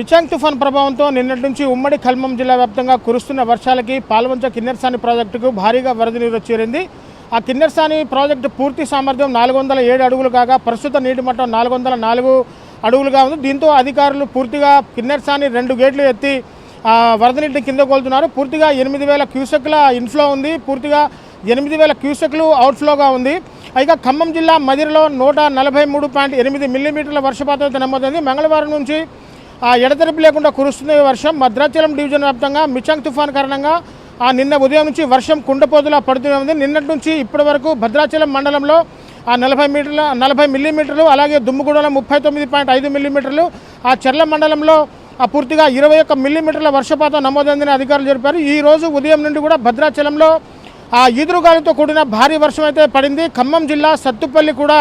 మిచాంగ్ తుఫాన్ ప్రభావంతో నిన్నటి నుంచి ఉమ్మడి ఖమ్మం జిల్లా వ్యాప్తంగా కురుస్తున్న వర్షాలకి పాల్వంచ కిన్నెరసాని ప్రాజెక్టుకు భారీగా వరద నీరు చేరింది ఆ కిన్నెరసాని ప్రాజెక్టు పూర్తి సామర్థ్యం నాలుగు వందల ఏడు అడుగులు కాగా ప్రస్తుత నీటి మట్టం నాలుగు వందల నాలుగు అడుగులుగా ఉంది. దీంతో అధికారులు పూర్తిగా కిన్నెరసాని రెండు గేట్లు ఎత్తి ఆ, వరద నీటిని కింద కోలుతున్నారు. పూర్తిగా ఎనిమిది వేల క్యూసెక్ల ఇన్ఫ్లో ఉంది. పూర్తిగా ఎనిమిది వేల క్యూసెక్లు అవుట్ఫ్లోగా ఉంది. ఇక ఖమ్మం జిల్లా మదిరిలో నూట నలభై మూడు పాయింట్ ఎనిమిది మిల్లీమీటర్ల వర్షపాతం అయితే నమోదైంది మంగళవారం నుంచి ఎడతెరిపి లేకుండా కురుస్తుంది వర్షం భద్రాచలం డివిజన్ వ్యాప్తంగా మిచాంగ్ తుఫాన్ కారణంగా ఆ నిన్న ఉదయం నుంచి వర్షం కుండపోతులా పడుతూనే ఉంది. నిన్నటి నుంచి ఇప్పటి వరకు భద్రాచలం మండలంలో ఆ నలభై మీటర్ల నలభై మిల్లీమీటర్లు అలాగే దుమ్ముగూడలో ముప్పై తొమ్మిది పాయింట్ ఐదు మిల్లీమీటర్లు ఆ చెర్ల మండలంలో ఆ పూర్తిగా ఇరవై ఒక్క మిల్లీమీటర్ల వర్షపాతం నమోదైందని అధికారులు తెలిపారు ఈ రోజు ఉదయం నుండి కూడా భద్రాచలంలో ఆ ఈదురుగాలితో కూడిన భారీ వర్షం అయితే పడింది. ఖమ్మం జిల్లా సత్తుపల్లి కూడా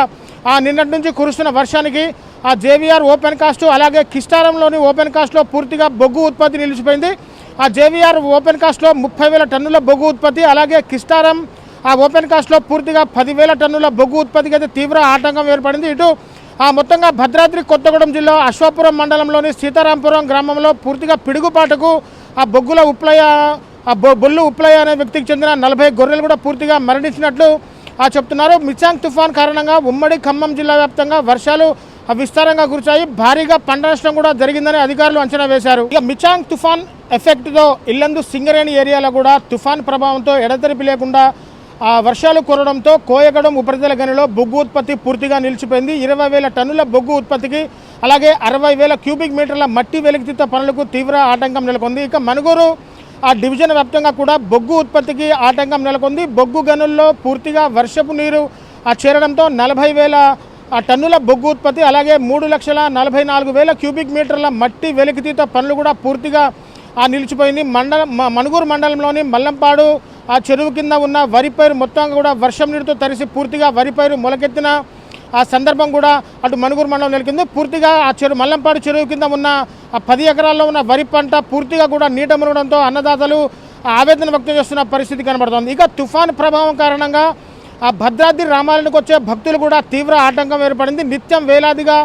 నిన్నటి నుంచి కురుస్తున్న వర్షానికి ఆ జేవీఆర్ ఓపెన్ కాస్ట్ అలాగే కిస్టారంలోని ఓపెన్ కాస్ట్లో పూర్తిగా బొగ్గు ఉత్పత్తి నిలిచిపోయింది. ఆ జేవీఆర్ ఓపెన్ కాస్ట్లో ముప్పై వేల టన్నుల బొగ్గు ఉత్పత్తి అలాగే కిస్టారం ఆ ఓపెన్ కాస్ట్లో పూర్తిగా పదివేల టన్నుల బొగ్గు ఉత్పత్తికి అయితే తీవ్ర ఆటంకం ఏర్పడింది. ఇటు ఆ మొత్తంగా భద్రాద్రి కొత్తగూడెం జిల్లా అశ్వాపురం మండలంలోని సీతారాంపురం గ్రామంలో పూర్తిగా పిడుగుపాటకు ఆ బొగ్గుల ఉప్లయ ఆ బొ బొల్లు ఉప్లయ అనే వ్యక్తికి చెందిన నలభై గొర్రెలు కూడా పూర్తిగా మరణించినట్లు చెప్తున్నారు. మిచాంగ్ తుఫాన్ కారణంగా ఉమ్మడి ఖమ్మం జిల్లా వ్యాప్తంగా వర్షాలు విస్తారంగా కురిచాయి భారీగా పంట నష్టం కూడా జరిగిందని అధికారులు అంచనా వేశారు. ఇక మిచాంగ్ తుఫాన్ ఎఫెక్ట్తో ఇల్లందు సింగరేణి ఏరియాలో కూడా తుఫాన్ ప్రభావంతో ఎడతెరిపి లేకుండా ఆ వర్షాలు కురవడంతో కోయగడం ఉపరితల గనిలో బొగ్గు ఉత్పత్తి పూర్తిగా నిలిచిపోయింది. ఇరవై వేల టన్నుల బొగ్గు ఉత్పత్తికి అలాగే అరవై వేల క్యూబిక్ మీటర్ల మట్టి వెలికితీత పనులకు తీవ్ర ఆటంకం నెలకొంది. ఇక మనుగూరు ఆ డివిజన్ వ్యాప్తంగా కూడా బొగ్గు ఉత్పత్తికి ఆటంకం నెలకొంది. బొగ్గు గనుల్లో పూర్తిగా వర్షపు నీరు ఆ చేరడంతో నలభై వేల ఆ టన్నుల బొగ్గు ఉత్పత్తి అలాగే మూడు లక్షల నలభై నాలుగు వేల క్యూబిక్ మీటర్ల మట్టి వెలికితీత పనులు కూడా పూర్తిగా ఆ నిలిచిపోయింది. మండలం మణుగూరు మండలంలోని మల్లంపాడు ఆ చెరువు కింద ఉన్న వరి పైరు మొత్తం కూడా వర్షం నీటితో తరిసి పూర్తిగా వరి పైరు మొలకెత్తిన ఆ సందర్భం కూడా అటు మణుగూరు మండలం నెలకొంది. పూర్తిగా ఆ చెరువు మల్లంపాడు చెరువు కింద ఉన్న ఆ పది ఎకరాల్లో ఉన్న వరి పంట పూర్తిగా కూడా నీట మునగడంతో అన్నదాతలు ఆవేదన వ్యక్తం చేస్తున్న పరిస్థితి కనబడుతోంది. ఇక తుఫాన్ ప్రభావం కారణంగా ఆ భద్రాద్రి రామాలయానికి వచ్చే భక్తులు కూడా తీవ్ర ఆటంకం ఏర్పడింది. నిత్యం వేలాదిగా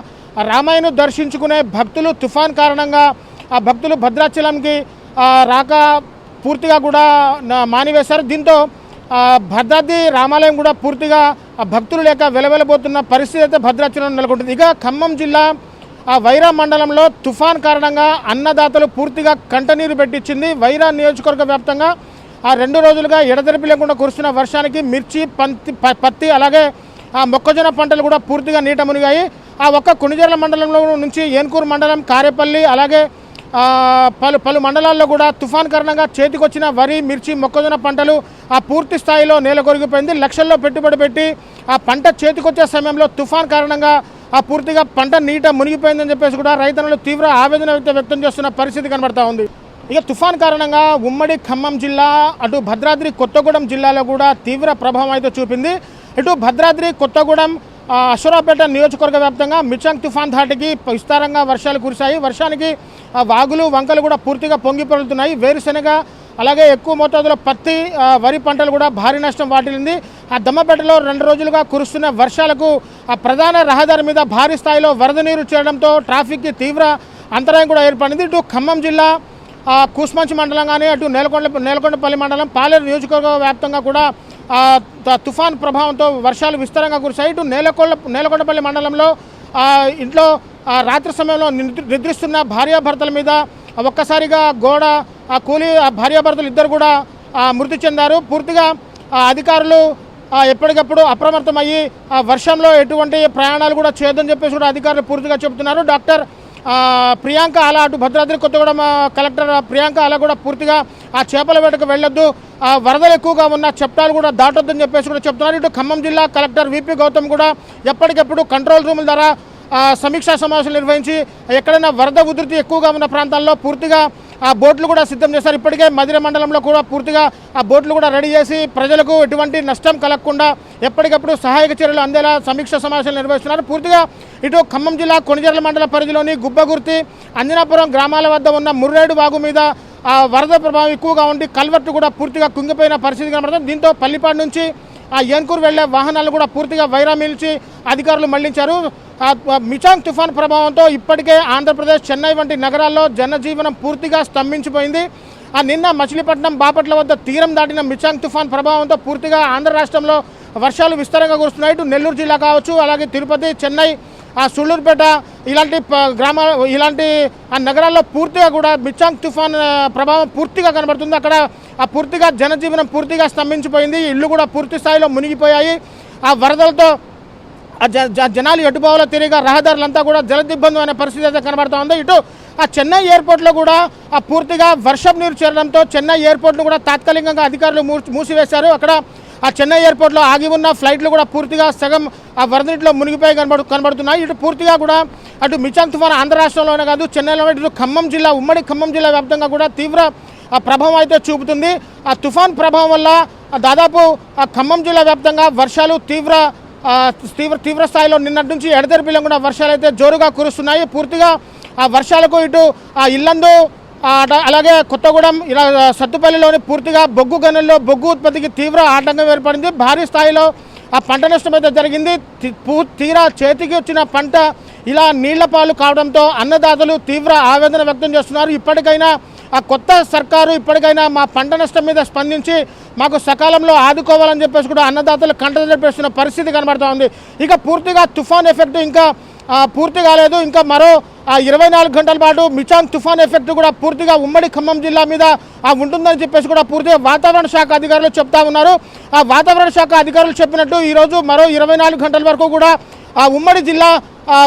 రామాయణం దర్శించుకునే భక్తులు తుఫాన్ కారణంగా ఆ భక్తులు భద్రాచలంకి రాక పూర్తిగా కూడా మానివేశారు. దీంతో భద్రాద్రి రామాలయం కూడా పూర్తిగా ఆ భక్తులు లేక వెలవెలబోతున్న పరిస్థితి అయితే భద్రాచలం నెలకొంటుంది. ఇక ఖమ్మం జిల్లా ఆ వైరా మండలంలో తుఫాన్ కారణంగా అన్నదాతలు పూర్తిగా కంటనీరు పెట్టించింది. వైరా నియోజకవర్గ వ్యాప్తంగా ఆ రెండు రోజులుగా ఎడతెరిపి లేకుండా కురుస్తున్న వర్షానికి మిర్చి పంతి ప- పత్తి అలాగే ఆ మొక్కజొన్న పంటలు కూడా పూర్తిగా నీట మునిగాయి. ఆ ఒక్క కుణిజర్ల మండలంలో నుంచి ఏన్కూరు మండలం కారేపల్లి అలాగే పలు పలు మండలాల్లో కూడా తుఫాన్ కారణంగా చేతికొచ్చిన వరి మిర్చి మొక్కజొన్న పంటలు ఆ పూర్తి స్థాయిలో నేలకొరిగిపోయింది లక్షల్లో పెట్టుబడి పెట్టి ఆ పంట చేతికొచ్చే సమయంలో తుఫాన్ కారణంగా ఆ పూర్తిగా పంట నీట మునిగిపోయిందని చెప్పేసి కూడా రైతన్నలు తీవ్ర ఆవేదన వ్యక్తం చేస్తున్న పరిస్థితి కనబడతా ఉంది. ఇక తుఫాన్ కారణంగా ఉమ్మడి ఖమ్మం జిల్లా అటు భద్రాద్రి కొత్తగూడెం జిల్లాలో కూడా తీవ్ర ప్రభావం అయితే చూపింది. ఇటు భద్రాద్రి కొత్తగూడెం అశ్వరాపేట నియోజకవర్గ వ్యాప్తంగా మిచంగ్ తుఫాన్ ధాటికి విస్తారంగా వర్షాలు కురిశాయి. వర్షానికి వాగులు వంకలు కూడా పూర్తిగా పొంగి పొరులుతున్నాయి. వేరుశెనగ అలాగే ఎక్కువ మోతాదులో పత్తి వరి పంటలు కూడా భారీ నష్టం వాటిల్లింది. ఆ దమ్మపేటలో రెండు రోజులుగా కురుస్తున్న వర్షాలకు ఆ ప్రధాన రహదారి మీద భారీ స్థాయిలో వరద నీరు చేరడంతో ట్రాఫిక్కి తీవ్ర అంతరాయం కూడా ఏర్పడింది. ఇటు ఖమ్మం జిల్లా కూస్మంచి మండలం కానీ అటు నేలకొండ నేలకొండపల్లి మండలం పాలేరు నియోజకవర్గ వ్యాప్తంగా కూడా తుఫాన్ ప్రభావంతో వర్షాలు విస్తారంగా కురిశాయి. ఇటు నేలకొండ నేలకొండపల్లి మండలంలో ఇంట్లో రాత్రి సమయంలో నిద్రిస్తున్న భార్యాభర్తల మీద ఒక్కసారిగా గోడ ఆ కూలి ఆ భార్యాభర్తలు ఇద్దరు కూడా మృతి చెందారు. పూర్తిగా అధికారులు ఎప్పటికప్పుడు అప్రమత్తమయ్యి ఆ వర్షంలో ఎటువంటి ప్రయాణాలు కూడా చేయొద్దని చెప్పేసి కూడా అధికారులు పూర్తిగా చెబుతున్నారు. డాక్టర్ ప్రియాంక అలా అటు భద్రాద్రి కొత్తగూడెం కలెక్టర్ ప్రియాంక అలా కూడా పూర్తిగా ఆ చేపల వేటకు వెళ్ళొద్దు. ఆ వరదలు ఎక్కువగా ఉన్న చట్టాలు కూడా దాటొద్దని చెప్పేసి కూడా చెప్తున్నారు. ఇటు ఖమ్మం జిల్లా కలెక్టర్ విపి గౌతమ్ కూడా ఎప్పటికెప్పుడు కంట్రోల్ రూముల ద్వారా సమీక్షా సమావేశాలు నిర్వహించి ఎక్కడైనా వరద ఉధృతి ఎక్కువగా ఉన్న ప్రాంతాల్లో పూర్తిగా ఆ బోట్లు కూడా సిద్ధం చేశారు. ఇప్పటికే మదిర మండలంలో కూడా పూర్తిగా ఆ బోట్లు కూడా రెడీ చేసి ప్రజలకు ఎటువంటి నష్టం కలగకుండా ఎప్పటికప్పుడు సహాయక చర్యలు అందేలా సమీక్ష సమావేశాలు నిర్వహిస్తున్నారు. పూర్తిగా ఇటు ఖమ్మం జిల్లా కొణిజర్ల మండల పరిధిలోని గుబ్బగుర్తి అంజనాపురం గ్రామాల వద్ద ఉన్న ముర్రేడు వాగు మీద ఆ వరద ప్రభావం ఎక్కువగా ఉండి కల్వర్టు కూడా పూర్తిగా కుంగిపోయిన పరిస్థితి కనబడుతుంది. దీంతో పల్లిపాడు నుంచి ఆ ఏన్కూరు వెళ్ళే వాహనాలు కూడా పూర్తిగా వైరామిల్చి అధికారులు మళ్ళించారు. మిచాంగ్ తుఫాన్ ప్రభావంతో ఇప్పటికే ఆంధ్రప్రదేశ్ చెన్నై వంటి నగరాల్లో జనజీవనం పూర్తిగా స్తంభించిపోయింది. ఆ నిన్న మచిలీపట్నం బాపట్ల వద్ద తీరం దాటిన మిచాంగ్ తుఫాన్ ప్రభావంతో పూర్తిగా ఆంధ్ర రాష్ట్రంలో వర్షాలు విస్తారంగా కురుస్తున్నాయి. ఇటు నెల్లూరు జిల్లా కావచ్చు అలాగే తిరుపతి చెన్నై ఆ సుళ్ళూరుపేట ఇలాంటి ప- ఇలాంటి ఆ నగరాల్లో పూర్తిగా కూడా మిచాంగ్ తుఫాన్ ప్రభావం పూర్తిగా కనబడుతుంది. అక్కడ ఆ పూర్తిగా జనజీవనం పూర్తిగా స్తంభించిపోయింది. ఇల్లు కూడా పూర్తి స్థాయిలో మునిగిపోయాయి. ఆ వరదలతో ఆ జ- జనాలు ఎటుపోవాలో తిరిగి రహదారులంతా కూడా జలదిబ్బందమైన పరిస్థితి అయితే కనబడుతూ ఉంది ఇటు ఆ చెన్నై ఎయిర్పోర్ట్లో కూడా ఆ పూర్తిగా వర్షం నీరు చేరడంతో చెన్నై ఎయిర్పోర్ట్ను కూడా తాత్కాలికంగా అధికారులు మూసి- మూసివేశారు. అక్కడ ఆ చెన్నై ఎయిర్పోర్ట్లో ఆగి ఉన్న ఫ్లైట్లు కూడా పూర్తిగా సగం ఆ వరద నీటిలో మునిగిపోయి కనబడు కనబడుతున్నాయి. ఇటు పూర్తిగా కూడా అటు మిచాంగ్ తుఫాన్ ఆంధ్ర రాష్ట్రంలోనే కాదు చెన్నైలో ఇటు ఖమ్మం జిల్లా ఉమ్మడి ఖమ్మం జిల్లా వ్యాప్తంగా కూడా తీవ్ర ఆ ప్రభావం అయితే చూపుతుంది. ఆ తుఫాన్ ప్రభావం వల్ల దాదాపు ఆ ఖమ్మం జిల్లా వ్యాప్తంగా వర్షాలు తీవ్ర తీవ్ర తీవ్ర స్థాయిలో నిన్నటి నుంచి ఎడతెరిపిలో కూడా వర్షాలు అయితే జోరుగా కురుస్తున్నాయి. పూర్తిగా ఆ వర్షాలకు ఇటు ఆ ఇల్లందు అలాగే కొత్తగూడెం ఇలా సత్తుపల్లిలోని పూర్తిగా బొగ్గు గనుల్లో బొగ్గు ఉత్పత్తికి తీవ్ర ఆటంకం ఏర్పడింది. భారీ స్థాయిలో ఆ పంట నష్టం అయితే జరిగింది. తీరా చేతికి వచ్చిన పంట ఇలా నీళ్ళ పాలు కావడంతో అన్నదాతలు తీవ్ర ఆవేదన వ్యక్తం చేస్తున్నారు. ఇప్పటికైనా ఆ కొత్త సర్కారు ఇప్పటికైనా మా పంట నష్టం మీద స్పందించి మాకు సకాలంలో ఆదుకోవాలని చెప్పేసి కూడా అన్నదాతలు కంట జరిపేస్తున్న పరిస్థితి కనబడుతూ ఉంది. ఇక పూర్తిగా తుఫాన్ ఎఫెక్ట్ ఇంకా పూర్తి కాలేదు. ఇంకా మరో ఇరవై నాలుగు గంటల పాటు మిచాంగ్ తుఫాన్ ఎఫెక్ట్ కూడా పూర్తిగా ఉమ్మడి ఖమ్మం జిల్లా మీద ఆ, ఉంటుందని చెప్పేసి కూడా పూర్తిగా వాతావరణ శాఖ అధికారులు చెప్తా ఉన్నారు. ఆ వాతావరణ శాఖ అధికారులు చెప్పినట్టు ఈరోజు మరో ఇరవై నాలుగు గంటల వరకు కూడా ఆ ఉమ్మడి జిల్లా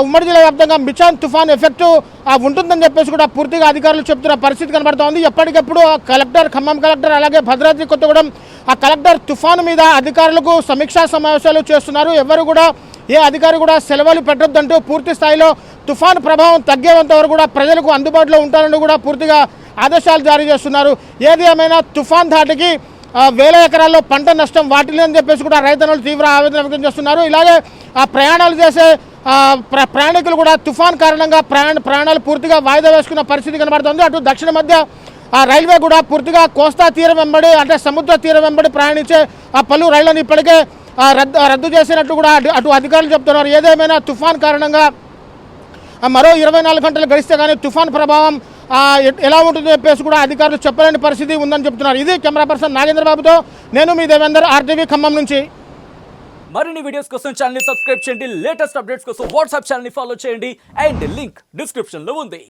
ఉమ్మడి జిల్లా వ్యాప్తంగా మిచాన్ తుఫాన్ ఎఫెక్ట్ ఆ ఉంటుందని చెప్పేసి కూడా పూర్తిగా అధికారులు చెప్తున్న పరిస్థితి కనబడుతోంది. ఎప్పటికప్పుడు ఆ కలెక్టర్ ఖమ్మం కలెక్టర్ అలాగే భద్రాద్రి కొత్తగూడెం ఆ కలెక్టర్ తుఫాను మీద అధికారులకు సమీక్షా సమావేశాలు చేస్తున్నారు. ఎవరు కూడా ఏ అధికారి కూడా సెలవులు పెట్టొద్దంటూ పూర్తి స్థాయిలో తుఫాను ప్రభావం తగ్గేంత వరకు కూడా ప్రజలకు అందుబాటులో ఉంటారని కూడా పూర్తిగా ఆదేశాలు జారీ చేస్తున్నారు. ఏది ఏమైనా తుఫాన్ ధాటికి వేల ఎకరాల్లో పంట నష్టం వాటిల్ని చెప్పేసి కూడా రైతన్నులు తీవ్ర ఆవేదన వ్యక్తం చేస్తున్నారు. ఇలాగే ఆ ప్రయాణాలు చేసే ప్రయాణికులు కూడా తుఫాన్ కారణంగా ప్రయాణ ప్రయాణాలు పూర్తిగా వాయిదా వేసుకున్న పరిస్థితి కనబడుతుంది. అటు దక్షిణ మధ్య ఆ రైల్వే కూడా పూర్తిగా కోస్తా తీరం వెంబడి అంటే సముద్ర తీరం వెంబడి ప్రయాణించే ఆ పలు రైళ్ళను ఇప్పటికే రద్దు రద్దు చేసినట్టు కూడా అటు- అటు అధికారులు చెప్తున్నారు. ఏదేమైనా తుఫాన్ కారణంగా మరో ఇరవై నాలుగు గంటలు గడిస్తే కానీ తుఫాన్ ప్రభావం ఎలా ఉంటుందో చెప్పేసి కూడా అధికారులు చెప్పలేని పరిస్థితి ఉందని చెప్తున్నారు. ఇది కెమెరా పర్సన్ నాగేంద్ర బాబుతో. నేను మీ దేవేందర్ ఆర్టీవీ ఖమ్మం నుంచి. మరిన్ని వీడియోస్ కోసం ఛానల్ సబ్స్క్రైబ్ చేయండి. లేటెస్ట్ అప్డేట్స్ కోసం వాట్సాప్ ఛానల్ని ఫాలో చేయండి. అండ్ లింక్ డిస్క్రిప్షన్లో ఉంది.